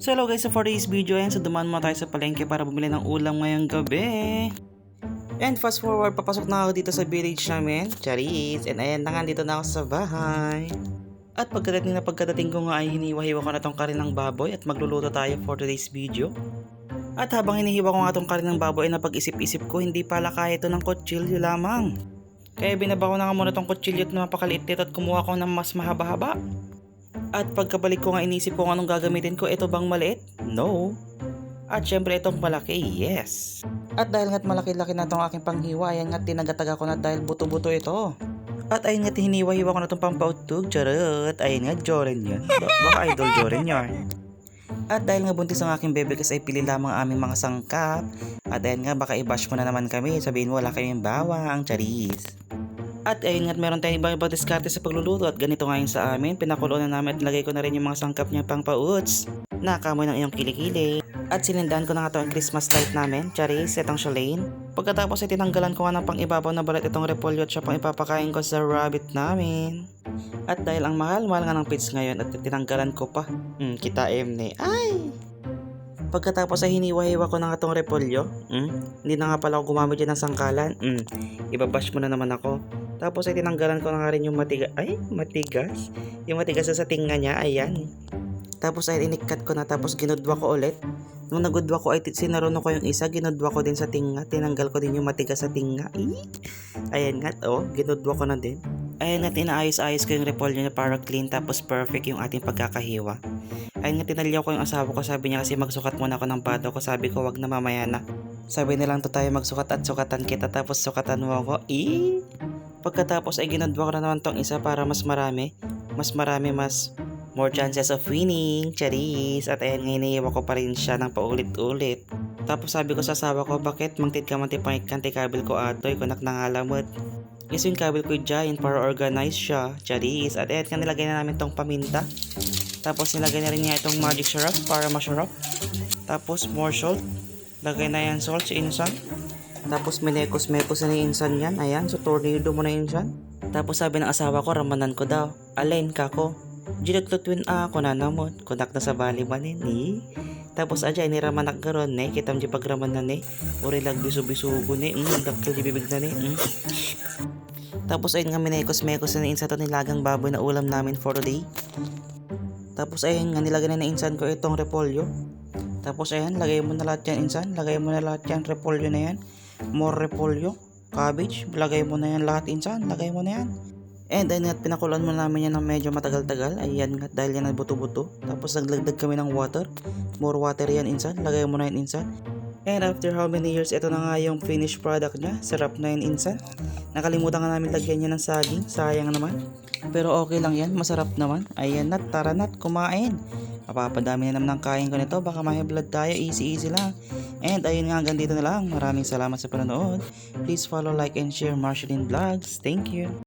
So hello guys, so for today's video ayan, so dumaan mo tayo sa palengke para bumili ng ulam ngayong gabi. And fast forward, papasok na ako dito sa village namin, Charis. And ayan na nga, dito na ako sa bahay. At pagkadating na pagkadating ko nga ay hiniwa-hiwa ko na tong karin ng baboy at magluluto tayo for today's video. At habang hinihiwa ko nga tong karin ng baboy ay napag-isip-isip ko, hindi pala kaya ito ng kutsilyo lamang. Kaya binaba ko na nga muna tong kutsilyo at napakaliit nito at kumuha ko ng mas mahaba-haba. At pagkabalik ko nga inisip ko anong gagamitin ko, ito bang maliit? No. At syempre itong malaki, yes. At dahil nga't malaki-laki na itong aking panghiwa, ayan nga't tinagataga ko na dahil buto-buto ito. At ayun nga't hiniwa-hiwa ko na itong pampautog, charot. Ayun nga, Joren yun. Ba- baka idol Joren yun. At dahil nga buntis ang aking bebe kasi ay pili lamang ang aming mga sangkap. At ayun nga, baka i-bash mo na naman kami. Sabihin mo wala kaming bawang, charis. At ayun nga't meron tayong ibang ibang diskarte sa pagluluto at ganito ngayon sa amin. Pinakulo na namin at lagay ko na rin yung mga sangkap niya pang pauts. Nakamoy ng iyong kilikili. At silindahan ko na nga ito ang Christmas light namin, charis, itong Shalane. Pagkatapos ay tinanggalan ko nga ng pang ibabaw na balat itong repolyo at siya pang ipapakain ko sa rabbit namin. At dahil ang mahal-mahal nga ng pits ngayon at tinanggalan ko pa. Hmm, kita emne. Ay! Pagkatapos ay hiniwa-hiwa ko na nga tong repolyo. Hmm? Hindi na nga pala ako gumamit yan ng sangkalan. Hmm. Ibabash mo na naman ako. Tapos ay tinanggalan ko na rin yung matigas. Ay, matigas. Yung matigas sa tinga niya, ayan. Tapos ay inikat ko na tapos ginudwa ko ulit. Nung nagudwa ko ay sinaruno ko yung isa, ginudwa ko din sa tinga. Tinanggal ko din yung matigas sa tinga. Ay, ayan nga, oh, ginudwa ko na din. Ayan nga, inaayos-ayos ko yung repolyo niya para clean tapos perfect yung ating pagkakahiwa. Ayun nga, tinalyaw ko yung asawa ko. Sabi niya kasi magsukat muna ako ng pato ko. Sabi ko, wag na mamaya na. Sabi na lang to tayo magsukat at sukatan kita tapos sukatan mo ako. Eh! Pagkatapos ay ginudwa ko na naman tong isa para mas marami. Mas marami, mas more chances of winning. Charis! At ayan nga, iniiwa ko pa rin siya ng paulit-ulit. Tapos sabi ko sa asawa ko, bakit mangtit ka man tipangit kanti kabil ko atoy, kunak na ngalamot. Yes, yung kabil ko giant para organize siya. Charis! At ayan nga, nilagay na namin tong paminta. Tapos nilagay na rin niya itong magic syrup para masarap. Tapos more salt. Lagay na yan salt sa insan. Tapos minekos-mekos na ni insan yan. Ayan, so tornado mo na insan. Tapos sabi ng asawa ko, ramanan ko daw. Alain ka ko. Ginagtutwin ako na namon. Kunak na sa bali manin eh. Tapos aja ini ramanak garon ne. Kitam di pagraman na ne. Uri lag bisu-bisugo ne. Mm, dakil di bibig na ne. Mm. Tapos ayun nga minekos-mekos na ni insan to nilagang baboy na ulam namin for today. Tapos ayun nga nilagay na na insan ko itong repolyo. Tapos ayan, lagay mo na lahat yan insan. Lagay mo na lahat yan, repolyo na yan. More repolyo. Cabbage, lagay mo na yan lahat insan. Lagay mo na yan. And ayun nga, pinakulan mo namin yan ng medyo matagal-tagal. Ayan nga, dahil yan ay buto-buto. Tapos naglagdag kami ng water. More water yan insan. Lagay mo na yan insan. And after how many years, ito na nga yung finished product niya. Sarap na yan insan. Nakalimutan nga namin lagyan niya ng saging. Sayang naman. Pero okay lang yan, masarap naman. Ayan na, tara na't kumain. Mapapadami na naman ng kain ko nito, baka may blood tayo, easy easy lang. And ayun nga, hanggang dito na lang. Maraming salamat sa panonood. Please follow, like, and share Marceline Vlogs. Thank you.